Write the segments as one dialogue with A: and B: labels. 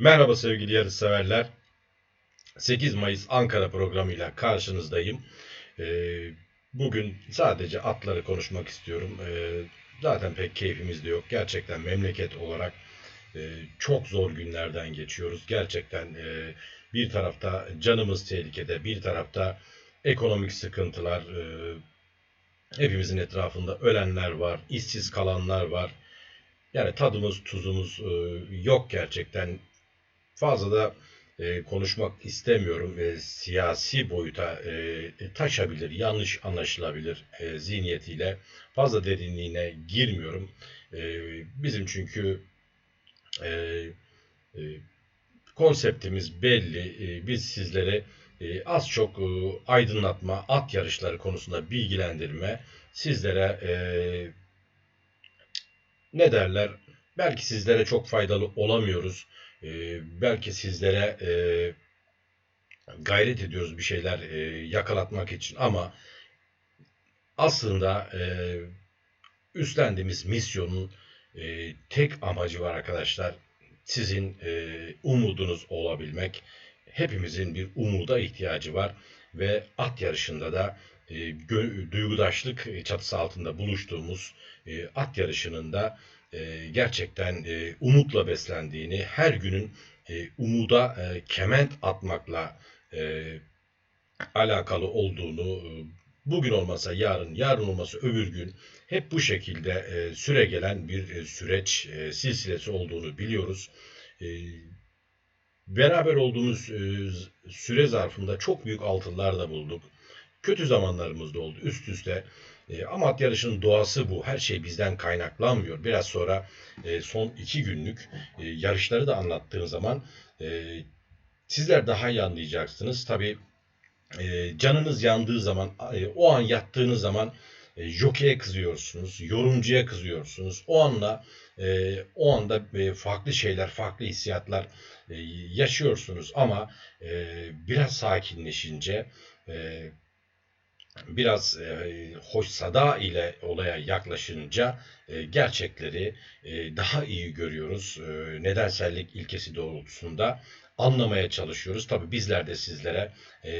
A: Merhaba sevgili yarışseverler. 8 Mayıs Ankara programıyla karşınızdayım. Ee, bugün sadece atları konuşmak istiyorum. Ee, zaten pek keyfimiz de yok. Gerçekten memleket olarak e, çok zor günlerden geçiyoruz. Gerçekten e, bir tarafta canımız tehlikede, bir tarafta ekonomik sıkıntılar, e, hepimizin etrafında ölenler var, işsiz kalanlar var. Yani tadımız, tuzumuz yok gerçekten fazla da e, konuşmak istemiyorum. E, siyasi boyuta e, taşabilir, yanlış anlaşılabilir e, zihniyetiyle fazla derinliğine girmiyorum. E, bizim çünkü e, e, konseptimiz belli. E, biz sizlere e, az çok e, aydınlatma, at yarışları konusunda bilgilendirme, sizlere e, ne derler? Belki sizlere çok faydalı olamıyoruz. Ee, belki sizlere e, gayret ediyoruz bir şeyler e, yakalatmak için ama aslında e, üstlendiğimiz misyonun e, tek amacı var arkadaşlar. Sizin e, umudunuz olabilmek. Hepimizin bir umuda ihtiyacı var ve at yarışında da e, duygudaşlık çatısı altında buluştuğumuz e, at yarışının da e, gerçekten e, umutla beslendiğini, her günün e, umuda e, kement atmakla e, alakalı olduğunu, e, bugün olmasa yarın, yarın olmasa öbür gün hep bu şekilde e, süre gelen bir e, süreç e, silsilesi olduğunu biliyoruz. E, beraber olduğumuz e, süre zarfında çok büyük altınlar da bulduk. Kötü zamanlarımız da oldu üst üste. E, ama at yarışının doğası bu. Her şey bizden kaynaklanmıyor. Biraz sonra e, son iki günlük e, yarışları da anlattığım zaman e, sizler daha iyi anlayacaksınız. Tabii e, canınız yandığı zaman, e, o an yattığınız zaman e, jokeye kızıyorsunuz, yorumcuya kızıyorsunuz. O anla e, o anda e, farklı şeyler, farklı hissiyatlar e, yaşıyorsunuz ama e, biraz sakinleşince e, biraz e, hoş sada ile olaya yaklaşınca e, gerçekleri e, daha iyi görüyoruz. E, nedensellik ilkesi doğrultusunda anlamaya çalışıyoruz. Tabi bizler de sizlere e,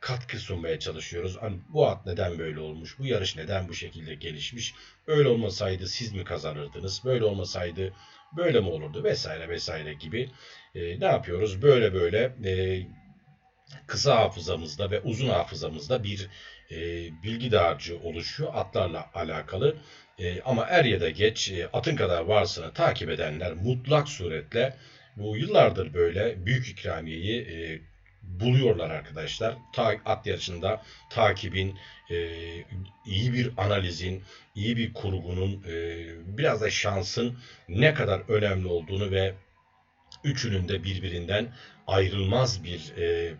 A: katkı sunmaya çalışıyoruz. Hani bu at neden böyle olmuş? Bu yarış neden bu şekilde gelişmiş? Öyle olmasaydı siz mi kazanırdınız? Böyle olmasaydı böyle mi olurdu? Vesaire vesaire gibi. E, ne yapıyoruz? Böyle böyle e, kısa hafızamızda ve uzun hafızamızda bir e, bilgi dağarcığı oluşuyor atlarla alakalı. E, ama er ya da geç e, atın kadar varsını takip edenler mutlak suretle bu yıllardır böyle büyük ikramiyeyi e, buluyorlar arkadaşlar. Ta, at yarışında takibin, e, iyi bir analizin, iyi bir kurgunun, e, biraz da şansın ne kadar önemli olduğunu ve üçünün de birbirinden ayrılmaz bir e,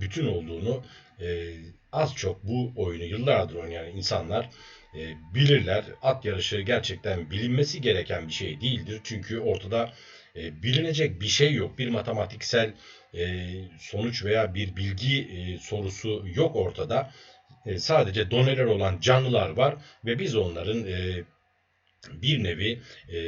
A: bütün olduğunu e, az çok bu oyunu yıllardır oynayan insanlar e, bilirler. At yarışı gerçekten bilinmesi gereken bir şey değildir. Çünkü ortada e, bilinecek bir şey yok. Bir matematiksel e, sonuç veya bir bilgi e, sorusu yok ortada. E, sadece doneler olan canlılar var ve biz onların e, bir nevi e,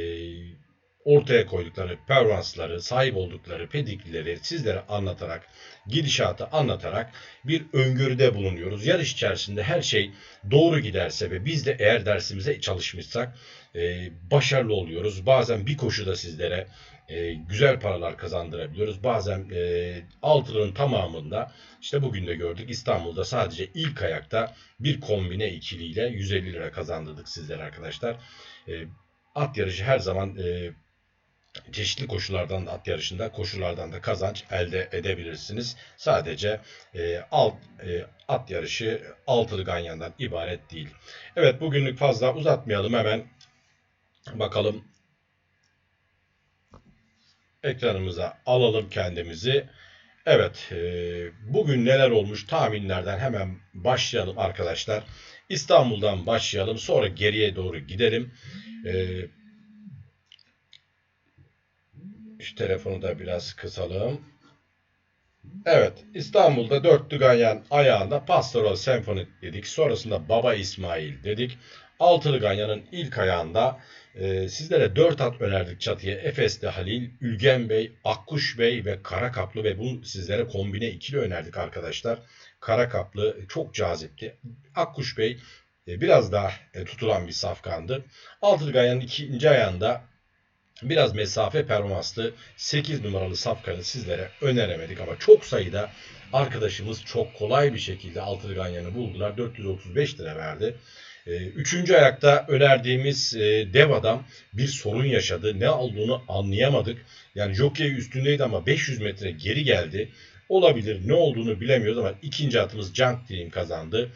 A: ortaya koydukları performansları, sahip oldukları pedigrileri sizlere anlatarak, gidişatı anlatarak bir öngörüde bulunuyoruz. Yarış içerisinde her şey doğru giderse ve biz de eğer dersimize çalışmışsak e, başarılı oluyoruz. Bazen bir koşuda sizlere e, güzel paralar kazandırabiliyoruz. Bazen e, altının tamamında işte bugün de gördük İstanbul'da sadece ilk ayakta bir kombine ikiliyle 150 lira kazandırdık sizlere arkadaşlar. E, at yarışı her zaman e, çeşitli koşullardan da at yarışında koşullardan da kazanç elde edebilirsiniz. Sadece e, alt e, at yarışı altılı ganyandan ibaret değil. Evet bugünlük fazla uzatmayalım hemen bakalım ekranımıza alalım kendimizi. Evet, e, bugün neler olmuş tahminlerden hemen başlayalım arkadaşlar. İstanbul'dan başlayalım, sonra geriye doğru gidelim. E, şu telefonu da biraz kısalım. Evet, İstanbul'da Dörtlü Ganyan ayağında Pastoral Senfoni dedik. Sonrasında Baba İsmail dedik. Altılı Ganyan'ın ilk ayağında e, sizlere 4 at önerdik çatıya. Efes'te Halil, Ülgen Bey, Akkuş Bey ve Kara Kaplı ve bunu sizlere kombine ikili önerdik arkadaşlar. Kara Kaplı çok cazipti. Akkuş Bey e, biraz daha e, tutulan bir safkandı. Altılı Ganyan'ın ikinci ayağında biraz mesafe performanslı 8 numaralı safkanı sizlere öneremedik ama çok sayıda arkadaşımız çok kolay bir şekilde altılı ganyanı buldular. 435 lira verdi. Ee, üçüncü ayakta önerdiğimiz e, dev adam bir sorun yaşadı. Ne olduğunu anlayamadık. Yani jockey üstündeydi ama 500 metre geri geldi. Olabilir ne olduğunu bilemiyoruz ama ikinci atımız Junk Team kazandı.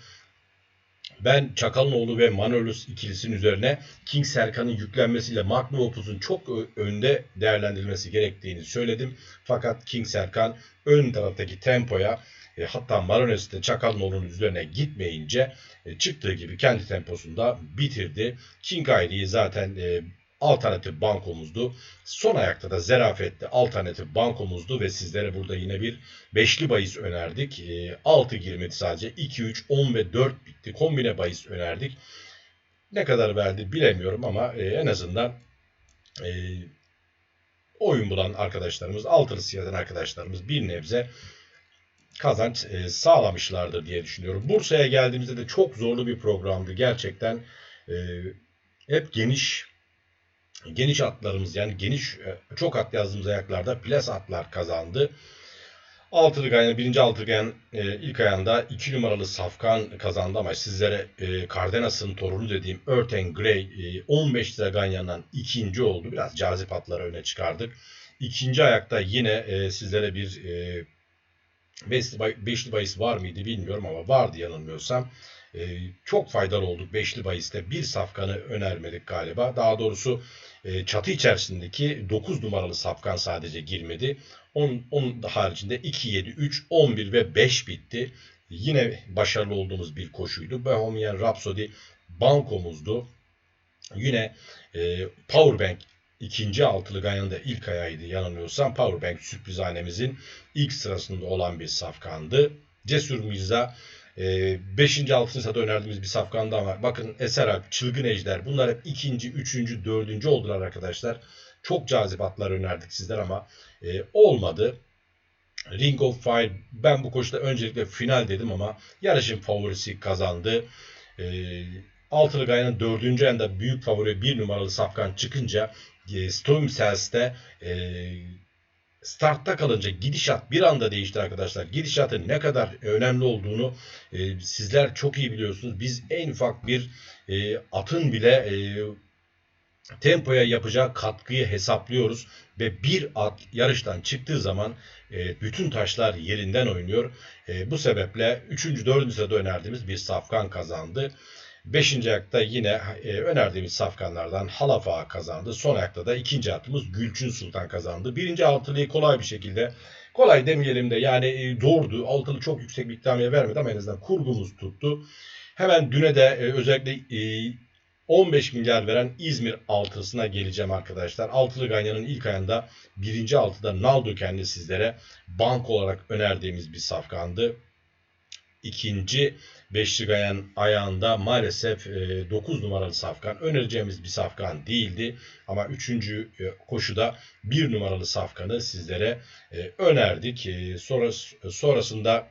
A: Ben Çakaloğlu ve Manolus ikilisinin üzerine King Serkan'ın yüklenmesiyle Magnum Opus'un çok önde değerlendirilmesi gerektiğini söyledim. Fakat King Serkan ön taraftaki tempoya e, hatta Maronesi Çakaloğlu'nun üzerine gitmeyince e, çıktığı gibi kendi temposunda bitirdi. King Ayri'yi zaten e, alternatif bankomuzdu. Son ayakta da zerafetli alternatif bankomuzdu ve sizlere burada yine bir beşli bahis önerdik. E, 6 girmedi sadece. 2, 3, 10 ve 4 bitti. Kombine bahis önerdik. Ne kadar verdi bilemiyorum ama e, en azından e, oyun bulan arkadaşlarımız, altılı siyahdan arkadaşlarımız bir nebze kazanç e, sağlamışlardır diye düşünüyorum. Bursa'ya geldiğimizde de çok zorlu bir programdı. Gerçekten hep geniş geniş atlarımız yani geniş e, çok at yazdığımız ayaklarda plas atlar kazandı. Altılı Gayan, birinci Altılı Gayan e, ilk ayağında 2 numaralı Safkan kazandı ama sizlere e, Cardenas'ın torunu dediğim Earthen Grey e, 15 lira Ganyan'dan ikinci oldu. Biraz cazip atları öne çıkardık. İkinci ayakta yine sizlere bir e, beşli, beşli bahis var mıydı bilmiyorum ama vardı yanılmıyorsam. E, çok faydalı olduk beşli bahiste. Bir safkanı önermedik galiba. Daha doğrusu e, çatı içerisindeki 9 numaralı safkan sadece girmedi. Onun, onun haricinde 2, 7, 3, 11 ve 5 bitti. Yine başarılı olduğumuz bir koşuydu. Bohemian Rhapsody bankomuzdu. Yine e, Powerbank ikinci altılı Ganyan'da ilk ayağıydı yanılmıyorsam. Powerbank sürprizhanemizin ilk sırasında olan bir safkandı. Cesur Mirza 5. E, 6. sırada önerdiğimiz bir safkandı ama bakın Eser Alp, Çılgın Ejder bunlar hep ikinci, üçüncü, dördüncü oldular arkadaşlar. Çok cazip atlar önerdik sizler ama e, olmadı. Ring of Fire ben bu koşuda öncelikle final dedim ama yarışın favorisi kazandı. E, Altılı Gaya'nın dördüncü ayında büyük favori bir numaralı safkan çıkınca e, Storm Cells'te e, startta kalınca gidişat bir anda değişti arkadaşlar. Gidişatın ne kadar önemli olduğunu e, sizler çok iyi biliyorsunuz. Biz en ufak bir e, atın bile e, tempoya yapacağı katkıyı hesaplıyoruz ve bir at yarıştan çıktığı zaman e, bütün taşlar yerinden oynuyor. E, bu sebeple 3. 4. sırada önerdiğimiz bir safkan kazandı. Beşinci ayakta yine e, önerdiğimiz safkanlardan Halafa kazandı. Son ayakta da ikinci atımız Gülçün Sultan kazandı. Birinci altılıyı kolay bir şekilde kolay demeyelim de yani e, zordu. Altılı çok yüksek bir ikramiye vermedi ama en azından kurgumuz tuttu. Hemen düne de e, özellikle e, 15 milyar veren İzmir altısına geleceğim arkadaşlar. Altılı Ganyan'ın ilk ayında birinci altıda Naldo kendi sizlere bank olarak önerdiğimiz bir safkandı. İkinci Beşli Gayan ayağında maalesef 9 e, numaralı safkan önereceğimiz bir safkan değildi. Ama 3. E, koşuda 1 numaralı safkanı sizlere e, önerdik. sonrasında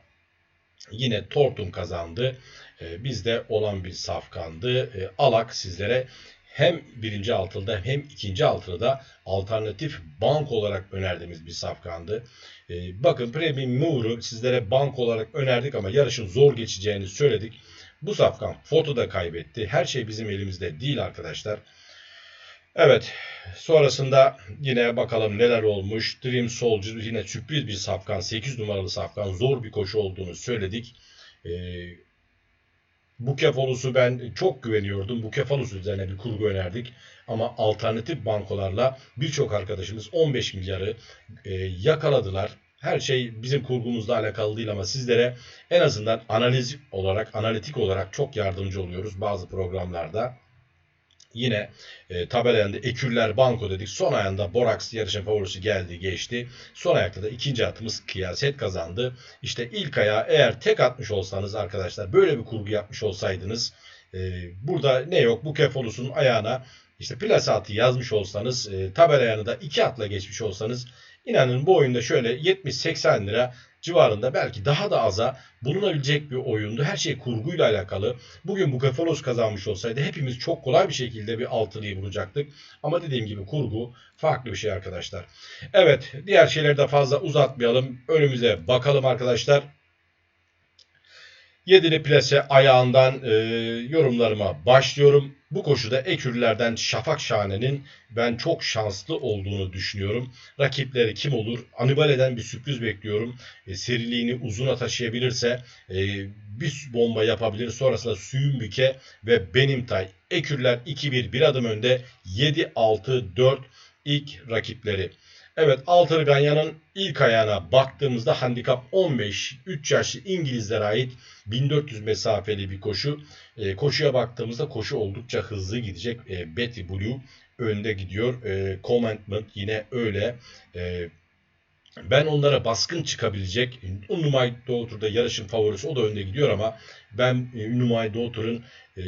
A: yine Tortum kazandı. Bizde olan bir safkandı. Alak sizlere hem birinci altında hem ikinci altında alternatif bank olarak önerdiğimiz bir safkandı. Ee, bakın Premium Move'u sizlere bank olarak önerdik ama yarışın zor geçeceğini söyledik. Bu safkan foto da kaybetti. Her şey bizim elimizde değil arkadaşlar. Evet. Sonrasında yine bakalım neler olmuş. Dream Soldier yine sürpriz bir safkan. 8 numaralı safkan. Zor bir koşu olduğunu söyledik. Ee, Bukefalos'u ben çok güveniyordum. Bukefalos üzerine bir kurgu önerdik. Ama alternatif bankolarla birçok arkadaşımız 15 milyarı e, yakaladılar. Her şey bizim kurgumuzla alakalı değil ama sizlere en azından analiz olarak, analitik olarak çok yardımcı oluyoruz bazı programlarda. Yine e, tabelanda Eküller Banko dedik. Son ayında Borax yarışın favorisi geldi geçti. Son ayakta da ikinci atımız Kıyaset kazandı. İşte ilk ayağı eğer tek atmış olsanız arkadaşlar böyle bir kurgu yapmış olsaydınız E, burada ne yok bu Kefolus'un ayağına işte plase atı yazmış olsanız e, tabela yanında iki atla geçmiş olsanız inanın bu oyunda şöyle 70-80 lira civarında belki daha da aza bulunabilecek bir oyundu. Her şey kurguyla alakalı. Bugün bu Kefolos kazanmış olsaydı hepimiz çok kolay bir şekilde bir altılıyı bulacaktık. Ama dediğim gibi kurgu farklı bir şey arkadaşlar. Evet diğer şeyleri de fazla uzatmayalım. Önümüze bakalım arkadaşlar. Yedili plase ayağından e, yorumlarıma başlıyorum. Bu koşuda Ekürlerden Şafak Şahane'nin ben çok şanslı olduğunu düşünüyorum. Rakipleri kim olur? Anibale'den bir sürpriz bekliyorum. E, seriliğini uzuna taşıyabilirse e, bir bomba yapabilir. Sonrasında Süyümbüke ve Benimtay. Ekürler 2-1 bir adım önde. 7-6-4 ilk rakipleri. Evet Altılı Ganya'nın ilk ayağına baktığımızda handikap 15 3 yaşlı İngilizlere ait 1400 mesafeli bir koşu. E, koşuya baktığımızda koşu oldukça hızlı gidecek. E, Betty Blue önde gidiyor. E, Commandment yine öyle. E, ben onlara baskın çıkabilecek. Unumay Doğutur'da yarışın favorisi o da önde gidiyor ama ben Unumay Doğutur'un e,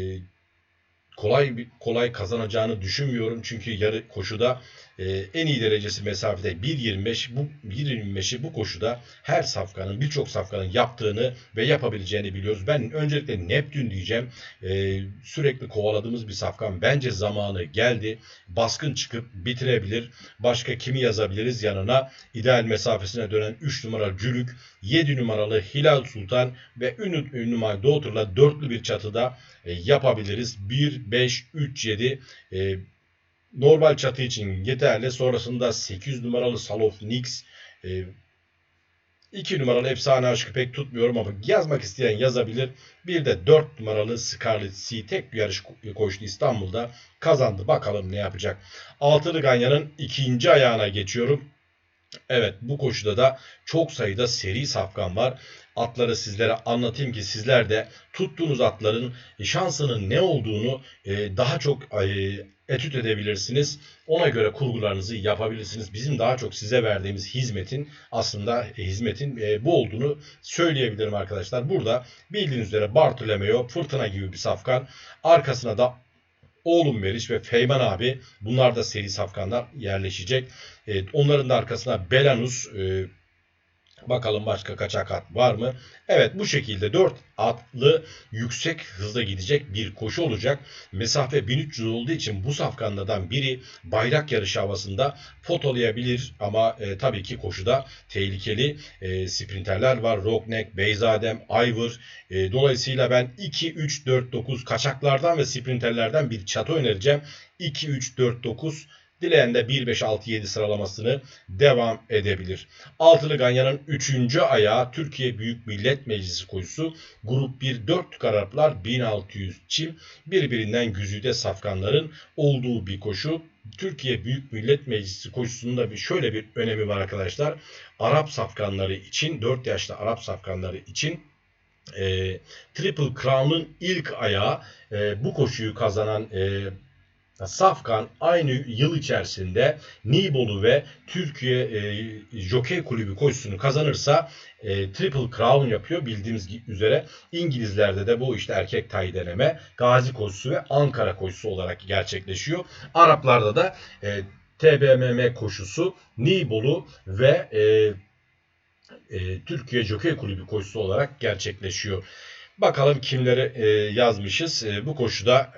A: kolay kolay kazanacağını düşünmüyorum. Çünkü yarı koşuda e, en iyi derecesi mesafede 1.25 bu 1.25'i bu koşuda her safkanın birçok safkanın yaptığını ve yapabileceğini biliyoruz. Ben öncelikle Neptün diyeceğim. E, sürekli kovaladığımız bir safkan. Bence zamanı geldi. Baskın çıkıp bitirebilir. Başka kimi yazabiliriz yanına? İdeal mesafesine dönen 3 numaralı Cülük, 7 numaralı Hilal Sultan ve ünlü, ünlü Doğutur'la dörtlü bir çatıda e, yapabiliriz. 1, 5, 3, 7 e, normal çatı için yeterli. Sonrasında 8 numaralı Salof Nix e, 2 numaralı efsane aşkı pek tutmuyorum ama yazmak isteyen yazabilir. Bir de 4 numaralı Scarlet Sea tek yarış koştu İstanbul'da. Kazandı. Bakalım ne yapacak. Altılı Ganya'nın ikinci ayağına geçiyorum. Evet bu koşuda da çok sayıda seri safkan var. Atları sizlere anlatayım ki sizler de tuttuğunuz atların şansının ne olduğunu e, daha çok e, etüt edebilirsiniz. Ona göre kurgularınızı yapabilirsiniz. Bizim daha çok size verdiğimiz hizmetin aslında hizmetin e, bu olduğunu söyleyebilirim arkadaşlar. Burada bildiğiniz üzere Bartolomeo fırtına gibi bir safkan. Arkasına da Oğlum Meriç ve Feyman abi bunlar da seri safkanlar yerleşecek. E, onların da arkasına Belanus, e, Bakalım başka kaçak at var mı? Evet bu şekilde 4 atlı yüksek hızda gidecek bir koşu olacak. Mesafe 1300 olduğu için bu safkanlardan biri bayrak yarışı havasında fotolayabilir ama e, tabii ki koşuda tehlikeli e, sprinterler var. Rognek, Beyzadem, Ayvır. E, dolayısıyla ben 2, 3, 4, 9 kaçaklardan ve sprinterlerden bir çatı önereceğim. 2, 3, 4, 9 Dileyen de 1, 5, 6, 7 sıralamasını devam edebilir. Altılı Ganyan'ın 3. ayağı Türkiye Büyük Millet Meclisi koşusu. Grup 1 4 kararplar 1600 çim birbirinden güzide safkanların olduğu bir koşu. Türkiye Büyük Millet Meclisi koşusunda bir şöyle bir önemi var arkadaşlar. Arap safkanları için 4 yaşlı Arap safkanları için e, Triple Crown'un ilk ayağı e, bu koşuyu kazanan e, Safkan aynı yıl içerisinde Nibolu ve Türkiye e, Jockey Kulübü koşusunu kazanırsa e, Triple Crown yapıyor bildiğimiz üzere. İngilizlerde de bu işte erkek tay deneme, Gazi koşusu ve Ankara koşusu olarak gerçekleşiyor. Araplarda da e, TBMM koşusu, Nibolu ve e, e, Türkiye Jockey Kulübü koşusu olarak gerçekleşiyor. Bakalım kimleri e, yazmışız. E, bu koşuda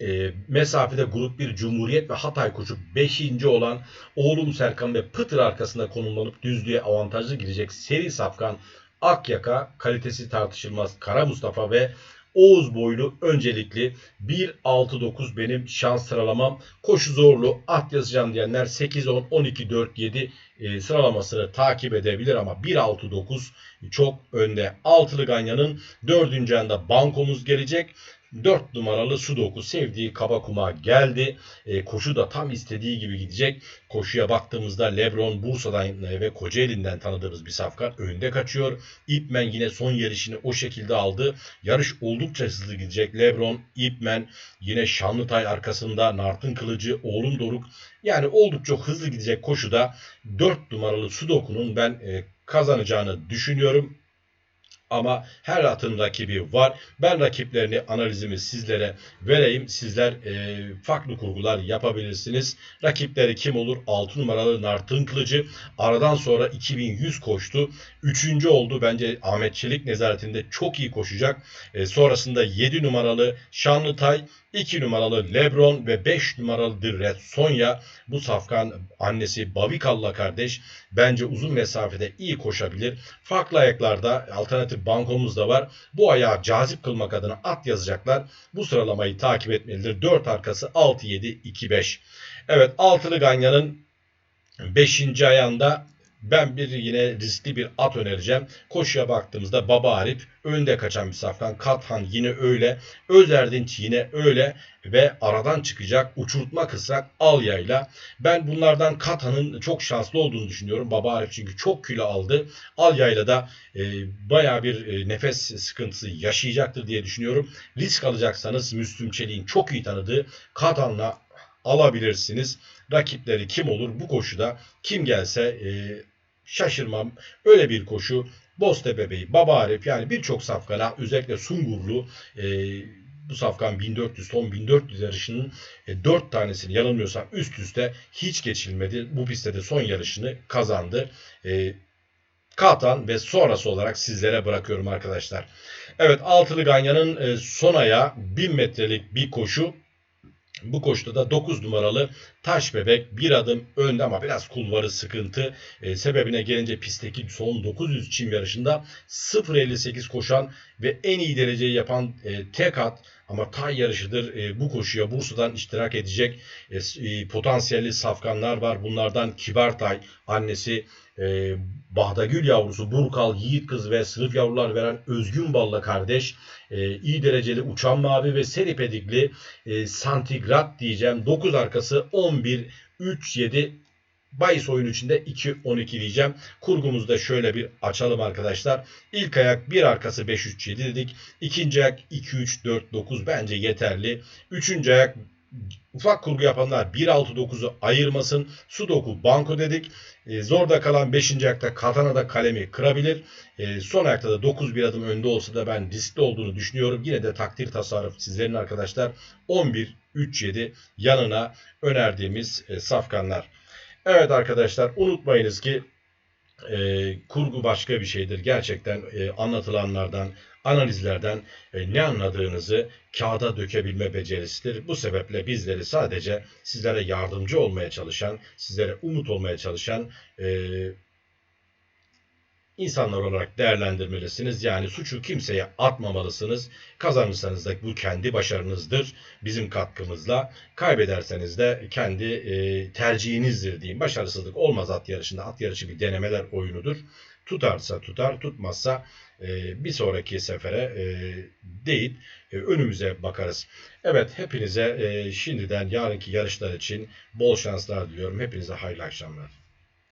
A: e, mesafede Grup 1 Cumhuriyet ve Hatay koçu 5. olan Oğlum Serkan ve Pıtır arkasında konumlanıp düzlüğe avantajlı girecek seri safkan Akyaka kalitesi tartışılmaz Kara Mustafa ve Oğuz boylu öncelikli 1-6-9 benim şans sıralamam. Koşu zorlu at yazacağım diyenler 8-10-12-4-7 e, sıralamasını takip edebilir ama 1-6-9 çok önde. Altılı Ganya'nın 4. anda bankomuz gelecek. 4 numaralı Sudoku sevdiği kaba kuma geldi. E, koşu da tam istediği gibi gidecek. Koşuya baktığımızda Lebron Bursa'dan ve Kocaeli'nden tanıdığımız bir safkan önde kaçıyor. İpmen yine son yarışını o şekilde aldı. Yarış oldukça hızlı gidecek. Lebron, İpmen yine Şanlıtay arkasında Nartın Kılıcı, Oğlum Doruk. Yani oldukça hızlı gidecek koşuda 4 numaralı Sudoku'nun ben e, kazanacağını düşünüyorum. Ama her atın rakibi var. Ben rakiplerini analizimi sizlere vereyim. Sizler e, farklı kurgular yapabilirsiniz. Rakipleri kim olur? 6 numaralı Nartın Kılıcı. Aradan sonra 2100 koştu. Üçüncü oldu. Bence Ahmet Çelik nezaretinde çok iyi koşacak. E, sonrasında 7 numaralı Şanlıtay, 2 numaralı Lebron ve 5 numaralı Dirret Sonya. Bu safkan annesi Bavikalla kardeş. Bence uzun mesafede iyi koşabilir. Farklı ayaklarda alternatif bankomuz da var. Bu ayağı cazip kılmak adına at yazacaklar. Bu sıralamayı takip etmelidir. 4 arkası 6-7-2-5. Evet altılı ganyanın 5. ayağında ben bir yine riskli bir at önereceğim. Koşuya baktığımızda Baba Arif önde kaçan bir safkan. Kathan yine öyle. Özerdinç yine öyle. Ve aradan çıkacak uçurtma kısrak Alya'yla. Ben bunlardan Kathan'ın çok şanslı olduğunu düşünüyorum. Baba Arif çünkü çok kilo aldı. Alya'yla da e, baya bir e, nefes sıkıntısı yaşayacaktır diye düşünüyorum. Risk alacaksanız Müslüm Çelik'in çok iyi tanıdığı Kathan'la alabilirsiniz. Rakipleri kim olur bu koşuda kim gelse e, şaşırmam. Öyle bir koşu Boztepe Bey, Baba Arif yani birçok safkana özellikle Sungurlu e, bu safkan 1400 ton 1400 yarışının e, 4 tanesini yanılmıyorsam üst üste hiç geçilmedi. Bu pistte de son yarışını kazandı. E, Katan ve sonrası olarak sizlere bırakıyorum arkadaşlar. Evet Altılı Ganyan'ın e, son ayağı 1000 metrelik bir koşu. Bu koşuda da 9 numaralı Taş Bebek bir adım önde ama biraz kulvarı sıkıntı. E, sebebine gelince pistteki son 900 çim yarışında 0.58 koşan ve en iyi dereceyi yapan e, tek at ama tay yarışıdır. E, bu koşuya Bursa'dan iştirak edecek e, e, potansiyelli safkanlar var. Bunlardan Kibar Tay, annesi e, Bahdagül yavrusu, Burkal, Yiğit kız ve sınıf yavrular veren Özgün Balla kardeş, e, iyi dereceli Uçan Mavi ve Seri Pedikli e, Santigrat diyeceğim. 9 arkası 11, 3, 7 Bayis oyun içinde 2-12 diyeceğim. Kurgumuzda şöyle bir açalım arkadaşlar. İlk ayak bir arkası 5-3-7 dedik. İkinci ayak 2-3-4-9 bence yeterli. Üçüncü ayak ufak kurgu yapanlar 1-6-9'u ayırmasın. Sudoku banko dedik. E, zorda kalan 5. ayakta Katana'da kalemi kırabilir. E, son ayakta da 9 bir adım önde olsa da ben riskli olduğunu düşünüyorum. Yine de takdir tasarruf sizlerin arkadaşlar 11-3-7 yanına önerdiğimiz e, safkanlar. Evet arkadaşlar unutmayınız ki e, kurgu başka bir şeydir. Gerçekten e, anlatılanlardan, analizlerden e, ne anladığınızı kağıda dökebilme becerisidir. Bu sebeple bizleri sadece sizlere yardımcı olmaya çalışan, sizlere umut olmaya çalışan e, insanlar olarak değerlendirmelisiniz. Yani suçu kimseye atmamalısınız. Kazanırsanız da bu kendi başarınızdır. Bizim katkımızla. Kaybederseniz de kendi e, tercihinizdir diyeyim. Başarısızlık olmaz at yarışında. At yarışı bir denemeler oyunudur. Tutarsa tutar, tutmazsa e, bir sonraki sefere e, deyip e, önümüze bakarız. Evet hepinize e, şimdiden yarınki yarışlar için bol şanslar diliyorum. Hepinize hayırlı akşamlar.